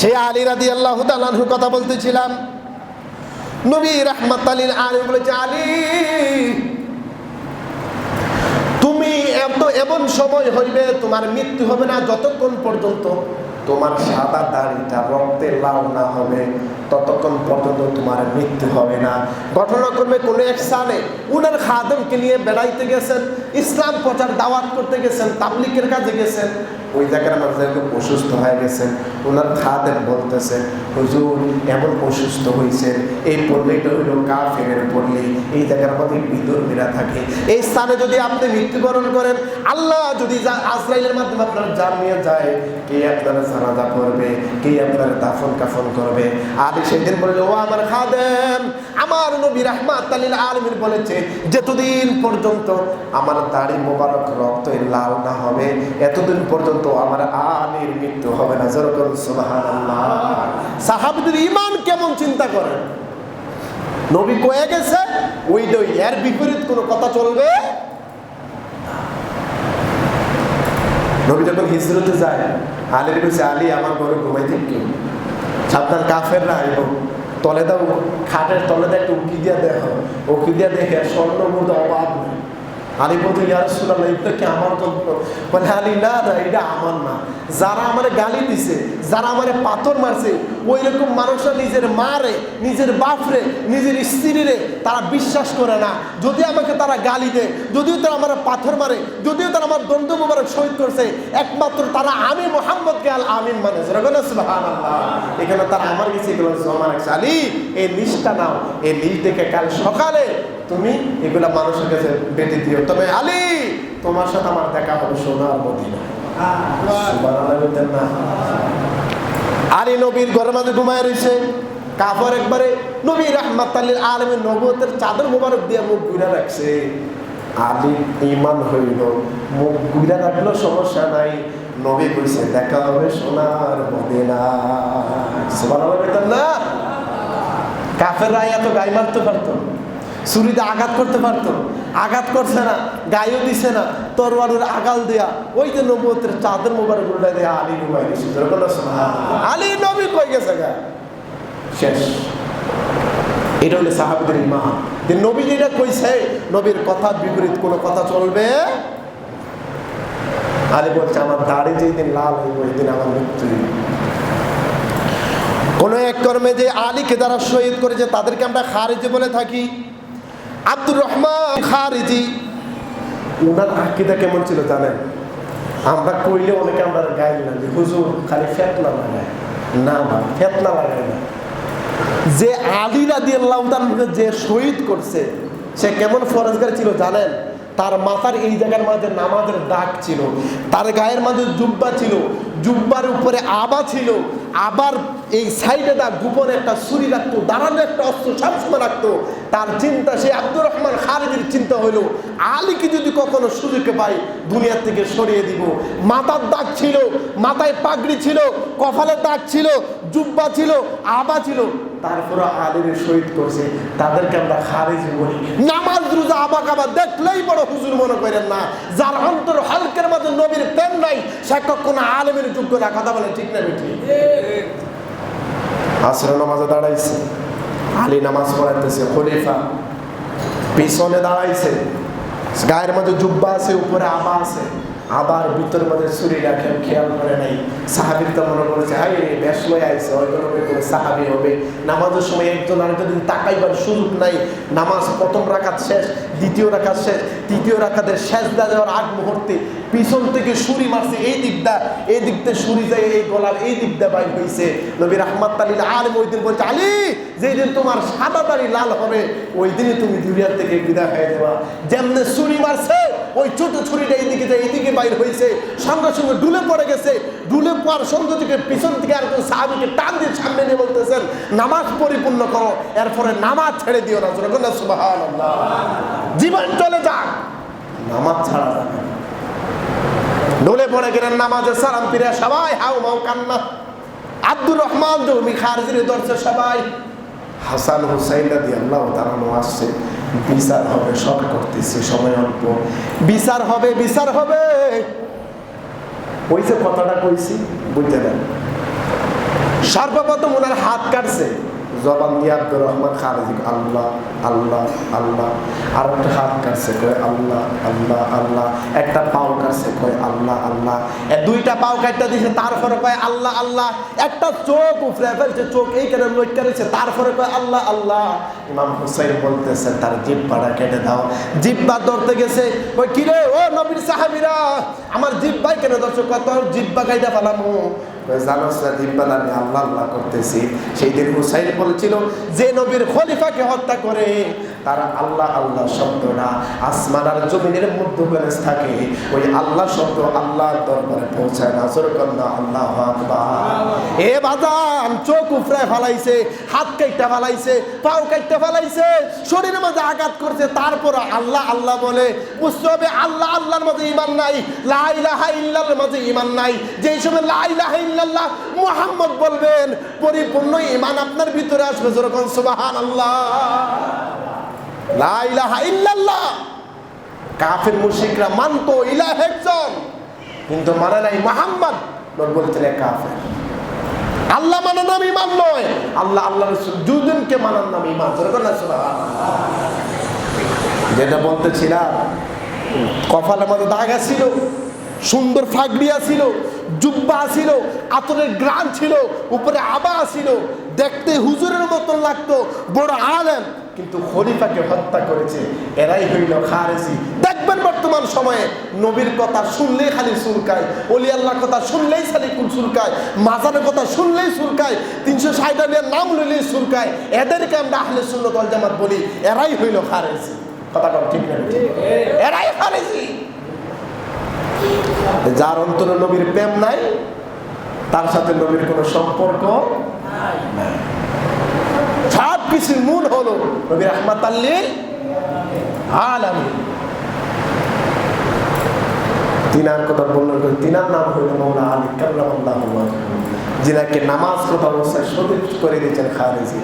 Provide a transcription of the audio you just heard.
সেই আলী রাদি আল্লাহ কথা বলতেছিলাম। নবী রহমত আলীর আলী বলেছে, আলী, তুমি এত এমন সময় হইবে, তোমার মৃত্যু হবে না যতক্ষণ পর্যন্ত তোমার সাদা দাড়িটা রক্তে লাল না হবে, ততক্ষণ পর্যন্ত তোমার মৃত্যু হবে না। ঘটনাক্রমে কোনো এক সালে উনার খাদমকে নিয়ে বেড়াইতে গেছেন, ইসলাম প্রচার দাওয়াত করতে গেছেন, তাবলিকের কাজে গেছেন। ওই জায়গার একটু অসুস্থ হয়ে গেছেন। ওনার খাদেম বলতেছেন হুজুর, এমন অসুস্থ হয়েছেন এই পল্লীটা হইল কাফের পল্লী। এই জায়গার মধ্যে বিদর্মীরা থাকে। এই স্থানে যদি আপনি মৃত্যুবরণ করেন, আল্লাহ যদি আজরাইলের মাধ্যমে আপনার জান নিয়ে যায়, কে আপনার জানাজা করবে কে আপনার দাফন কাফন করবে? আর সেদিন বলল, ও আমার খাদেম, আমার নবী রহমাত আলীল আলমিন বলেছে, যতদিন পর্যন্ত আমার দাড়ি মোবারক রক্ত লাল না হবে, এতদিন পর্যন্ত আমার আলীর মৃত্যু হবে না। যেরকম সুবাহান সাহাবিদের ইমান কেমন চিন্তা করেন? নবী কয়ে গেছে ওইটাই এর বিপরীত কোনো কথা চলবে? নবী যখন হিজরতে যায় আলীর বলছে, আলী, আমার ঘরে ঘুমাইতে কেউ সাবধান, কাফেররা আইব। তলে দাও, খাটের তলে দাও একটু উকি দিয়া দেখো। উকি দিয়া দেখে স্বর্ণ মুদ আলী বলতো ইয়ার সুরাল এটা কি আমার গল্প বলে আলী না না, এটা আমার না। যারা আমার গালি দিছে, যারা আমার পাথর মারছে ওই রকম মানুষরা নিজের মারে, নিজের বাপরে, নিজের স্ত্রীরে তারা বিশ্বাস করে না। যদি আমাকে তারা গালি দেয়, যদিও তারা আমার পাথর মারে, যদিও তারা আমার দ্বন্দ্ব মোবারক শহীদ করছে, একমাত্র তারা আমি মোহাম্মদকে আল আমিন মানে। এখানে তারা আমার কাছে এগুলো জমা রাখছে। আলী, এই লিস্টটা নাও। এই লিস্ট দেখে কাল সকালে তুমি এগুলা মানুষের কাছে বেঁধে দিও। তবে আলী, তোমার সাথে আমার দেখা হবে সোনার মদিনা। না। আলী নবীর ঘরের মাঝে ঘুমায় রয়েছে। কাপড় একবারে নবী রহমাত আলমের নবতের চাদর মোবারক দিয়ে মুখ ঘুরে রাখছে। আলী ইমান হইল, মুখ ঘুরে রাখল সমস্যা নাই। নবী কইছে, দেখা হবে সোনার মদিনা। সুবহানাল্লাহ না। কাফেররা এত গায়ে মারতে পারতো ছুরিতে আঘাত করতে পারতো। আঘাত করছে না, গায়েও দিছে না, তরোয়ারের আগাল দেয়া। ওই যে নবতের চাঁদের মোবারক উল্টা দেয়া, আলী আলী নবী কই গেছে গা? শেষ। এটা হলো সাহাবিদের ইমান। যে নবী যেটা কইছে, নবীর কথার বিপরীত কোনো কথা চলবে? আলী বলছে, আমার দাড়ি যেই দিন লাল হইব ওই দিন আমার মৃত্যু কোনো এক কর্মে যে আলীকে যারা শহীদ করেছে, তাদেরকে আমরা খারিজি বলে থাকি। আব্দুর রহমান খারিজি। ওনার আকিদা কেমন ছিল জানেন? আমরা কইলে অনেকে আমরা গাইল না যে, হুজুর, খালি ফেতনা লাগায়। না ভাই ফেতনা লাগায় না। যে আলী রাদি আল্লাহ যে শহীদ করছে, সে কেমন ফরজগার ছিল জানেন? তার মাথার এই জায়গার মাঝে নামাজের দাগ ছিল, তার গায়ের মাঝে জুব্বা ছিল, জুব্বার উপরে আবা ছিল আবার এই সাইডে দা গোপনে একটা ছুরি রাখতো, দাঁড়ানো একটা অস্ত্র সবসময় রাখতো। তার চিন্তা সে আব্দুর রহমান খালিদের চিন্তা হইল, আলীকে যদি কখনো সুযোগে পাই, দুনিয়ার থেকে সরিয়ে দিব। মাথার দাগ ছিল, মাথায় পাগড়ি ছিল কফালের দাগ ছিল, জুব্বা ছিল, আবা ছিল। তারপরে আলীর শহীদ করছে, তাদেরকে আমরা খারিজি বলি। নামাজ রোজা আবা কাবা দেখলেই বড় হুজুর মনে করেন না। যার অন্তর হালকের মাঝে নবীর প্রেম নাই, সে কখনো আলেমের যোগ্য না কথা বলে ঠিক না বেঠি? আসরে নামাজে দাঁড়াইছে, আলী নামাজ পড়াইতেছে, খলিফা পিছনে দাঁড়াইছে, গায়ের মধ্যে জুব্বা আছে, উপরে আবা আছে। আবার ভিতর মধ্যে ছুরি রাখে খেয়াল করে নাই। সাহাবির তো মনে করেছে হাই বেশ লয়ে আইছে, হয়তো করে সাহাবি হবে। নামাজের সময় একজন আরেকজন তাকাইবার সুযোগ নাই। নামাজ প্রথম রাখাত শেষ, দ্বিতীয় রাখাত শেষ, তৃতীয় রাখাতের শেষ দা যাওয়ার আগ মুহূর্তে পিছন থেকে সুরি মারছে, এই দিকটা এই দিকতে সুরি যায়, এই গলার এই দিকটা বাইর হয়েছে নবী রহমাত তালিল আর ওই দিন বলছে, আলী, যেই দিন তোমার সাদা দাড়ি লাল হবে, ওই দিনই তুমি দুনিয়ার থেকে বিদায় হয়ে যাবা। যেমনে সুরি মারছে ওই ছোট ছুরিটা এইদিকে যে এইদিকে বাইর হয়েছে। সঙ্গে সঙ্গে ডুলে পড়ে গেছে। ডুলে পড়ার সঙ্গে থেকে পিছন থেকে একজন সাহাবিকে টান দিয়ে সামনে নিয়ে বলতেছেন, নামাজ পরিপূর্ণ করো, এরপরে নামাজ ছেড়ে দিও না। জীবন চলে যাক। নামাজ ছাড়া যাবে। ডলে পড়ে গেলেন নামাজের সালাম ফিরে, সবাই হাউ মাউ কান্না। আব্দুর রহমান, জমি খারজির দর্শে সবাই। হাসান হুসাইন রাদি আল্লাহ তারানো আসছে। বিচার হবে, সব করতেছি, সময় অল্প। বিচার হবে বিচার হবে। ওই যে কথাটা কইছি, বুঝতে দেন সর্বপ্রথম ওনার হাত কাটছে। জবান দিয়ে আব্দুর রহমান খালেজি আল্লাহ আল্লাহ আল্লাহ। আর একটা হাত কাটছে কয়, আল্লাহ আল্লাহ আল্লাহ। একটা পাও কাটছে কয়, আল্লাহ আল্লাহ। দুইটা পাও কাটটা দিছে, তারপরে কয়, আল্লাহ আল্লাহ। একটা চোখ উফরে ফেলছে, চোখ এইখানে লটকা রয়েছে তারপরে কয়, আল্লাহ আল্লাহ। ইমাম হুসাইন বলতেছে, তার জিব্বাটা কেটে দাও। জিব্বা ধরতে গেছে কই কিরে, ও নবীর সাহাবিরা, আমার জিব্বাই কেন ধরছো। কত জিব্বা কাইটা ফেলামু। জানোস না আমি আল্লাহ আল্লাহ করতেছি। সেই দিন হুসাইন বলেছিল যে নবীর খলিফাকে হত্যা করে তারা আল্লাহ আল্লাহ শব্দটা আসমান আর জমিনের মধ্যখানে থাকে। ওই আল্লাহ শব্দ আল্লাহর দরবারে পৌঁছায় না। জোরকন্যা আল্লাহ এ চোখ উফরায় ফালাইছে হাত কাইটা ফালাইছে পাও কাইটা ফালাইছে শরীরের মধ্যে আঘাত করছে। তারপর আল্লাহ আল্লাহ বলে বুঝতে হবে আল্লাহ আল্লাহর মধ্যে ইমান নাই লা ইলাহা ইল্লাল্লাহর মধ্যে ইমান নাই। যেই সময় লা ইলাহা ইল্লাল্লাহ বলবেন, পরিপূর্ণ আপনার ভিতরে আসবে ইল্লাল্লাহ। কাফের ইলাহ একজন, কিন্তু মানে নাই বলতেন কাফের। আল্লাহ মানার নাম ইমান নয়, আল্লাহ আল্লাহ মানার নাম ইমান। যেটা বলতেছিলাম মধ্যে দাগা ছিল সুন্দর ফাগড়িয়া ছিল জুব্বা ছিল আতরের গ্রাম ছিল উপরে আবা ছিল। দেখতে হুজুরের মতন লাগতো বড় আলেম। কিন্তু খলিফাকে হত্যা করেছে এরাই হইল খারেজি। দেখবেন বর্তমান সময়ে নবীর কথা শুনলেই খালি সুলকায় অলি আল্লাহর কথা শুনলেই খালি কুল সুলকায় মাজারের কথা শুনলেই সুলকায় তিনশো ষাট নাম লইলেই সুলকায় এদেরকে আমরা আহলে সুন্নত দল জামাত বলি এরাই হইল খারেজি। কথাটা ঠিক না ঠিক? এরাই খারেজি। যার অন্তরে নবীর প্রেম নাই, তার সাথে নবীর কোনো সম্পর্ক নাই। সব কিছুর মূল হলো নবীর আলামী তিনার কথা বললেন তিনার নাম হইল মৌলা আলী কাল্লাহ যিনাকে নামাজ কথা অবস্থায় শরীর করে দিয়েছেন খারেজি